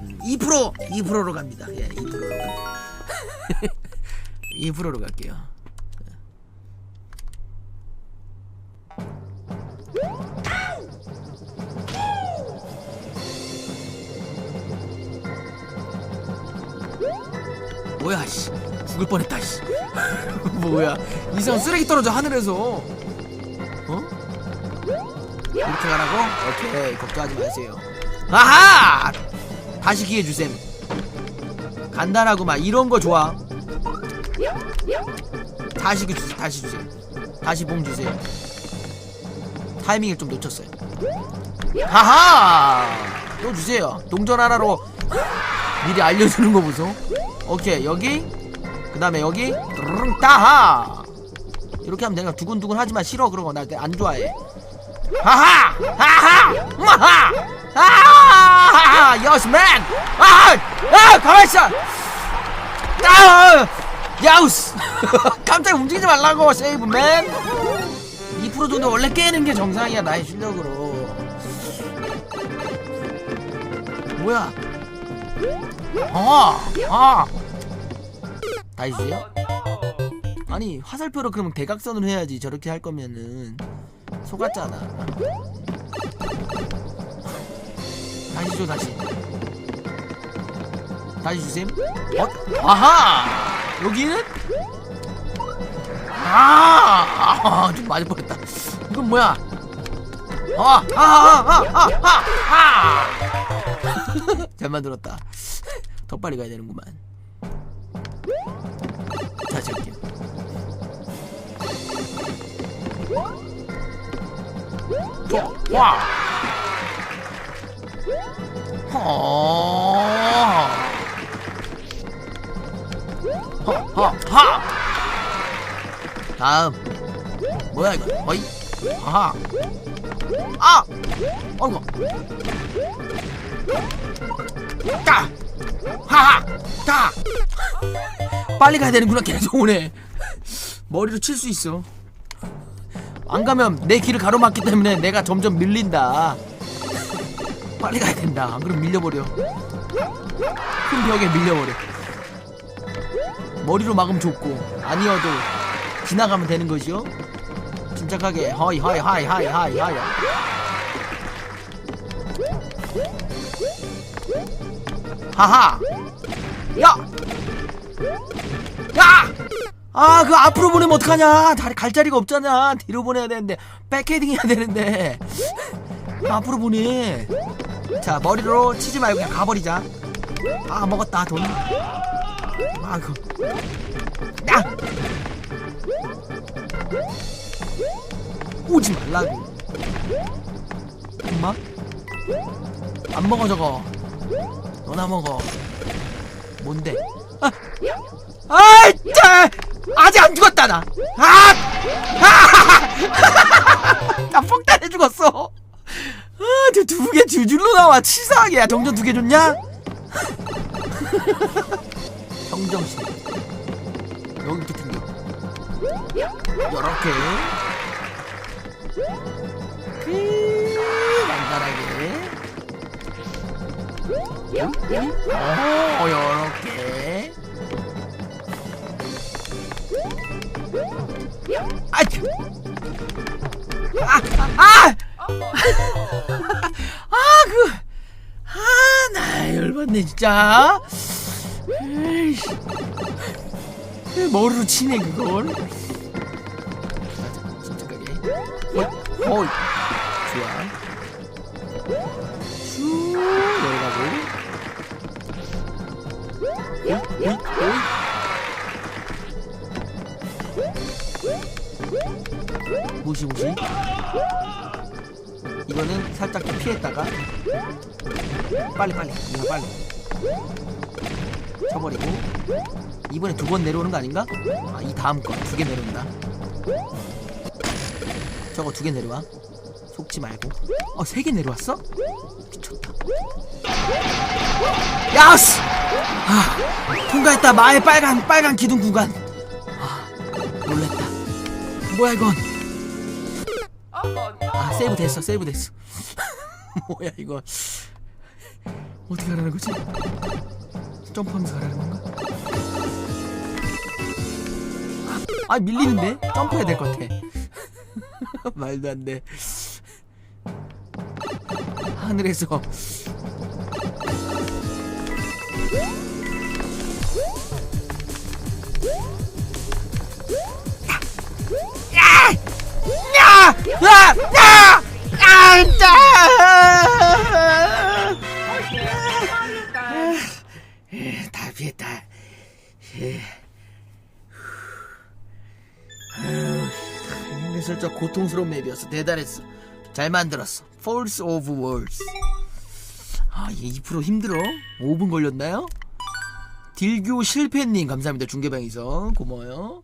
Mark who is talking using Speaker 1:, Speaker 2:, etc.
Speaker 1: 음, 2% 2%로 갑니다. 예, 2%로. 2%로 갈게요. 뭐야 씨 죽을 뻔했다 씨 뭐야 이상 쓰레기 떨어져 하늘에서 어? 이렇게 가라고? 오케이 걱정하지 마세요 아하 다시 기회 주셈. 간단하고 막 이런 거 좋아. 다시 그 주세요. 다시 주세요. 다시 봉 주세요. 타이밍을 좀 놓쳤어요. 하하! 또 주세요. 동전 하나로 미리 알려주는 거 보소. 오케이 여기. 그 다음에 여기. 르릉 따하! 이렇게 하면 내가 두근두근 하지만 싫어 그런 거. 나안 좋아해. 하하! 하하! 마하! 하하 여스맨 아아 가만 있어. 아 야우스. 깜짝 움직이지 말라고 세이브 맨. 2% 정도 원래 깨는 게 정상이야 나의 실력으로. 뭐야? 아, 아. 다시 주세요? 아니 화살표로 그러면 대각선으로 해야지. 저렇게 할 거면은 속았잖아. 다시 줘 다시. 다시 주셈. 어? 아하. 여기는? 아, 아, 좀 맞을 뻔했다. 이건 뭐야? 아, 아, 아, 아, 아, 아, 아. 잘 만들었다. 더 빨리 가야 되는구만. 다시 할게요. 와, 와. 허. 허, 허, 하. 다음. 뭐야 이거? 어이. 아하. 아. 어이구. 따! 하하! 따! 빨리 가야 되는구나 계속 오네 머리로 칠 수 있어 안 가면 내 길을 가로막기 때문에 내가 점점 밀린다 빨리 가야 된다 안 그러면 밀려버려 큰 벽에 밀려버려 머리로 막으면 좋고 아니어도 지나가면 되는 것이요 침착하게 하이 하이 하이 하이 하이 하이 하하! 야! 야! 아, 그 앞으로 보내면 어떡하냐? 다리 갈 자리가 없잖아. 뒤로 보내야 되는데. 백헤딩 해야 되는데. 앞으로 보내. 자, 머리로 치지 말고 그냥 가버리자. 아, 먹었다, 돈. 아, 그. 야! 오지 말라고. 엄마? 안 먹어, 저거. 너나 먹어. 뭔데? 아, 아, 짜! 나와 치사하게 야. 정전 두 개 줬냐? 정정신. 여기부터 튕겨. 요렇게. 그 간단하게. 오, 요렇게. 아, 아, 아, 아, 그, 아, 나 열받네 진짜. 에이씨. 머리로 치네 그걸. 어, 어, 좋아. 쭉 내려가고. 무시 무시 이거는 살짝 좀 피했다가 빨리 빨리 이거 빨리. 쳐버리고. 이번에 두 번 내려오는 거 아닌가? 아 이 다음 거. 두 개 내려온다. 저거 두 개 내려와. 속지 말고. 어 세 개 내려왔어? 미쳤다. 야스 아 통과했다. 마의 빨간 빨간 기둥 구간. 아 놀랬다. 뭐야 이건 아 세이브 됐어 세이브 됐어 뭐야 이거 어떻게 하라는 거지? 점프하면서 가라는 건가? 아 밀리는데? 점프해야 될 것 같아 말도 안돼 하늘에서 야! 야! 야! 아, 짜! 다 피했다. 은근슬쩍 고통스러운 맵이었어. 대단했어. 잘 만들었어. Force of Words. 아, 이게 2% 힘들어? 5분 걸렸나요? 딜교 실패님 감사합니다. 중계방에서 고마워요.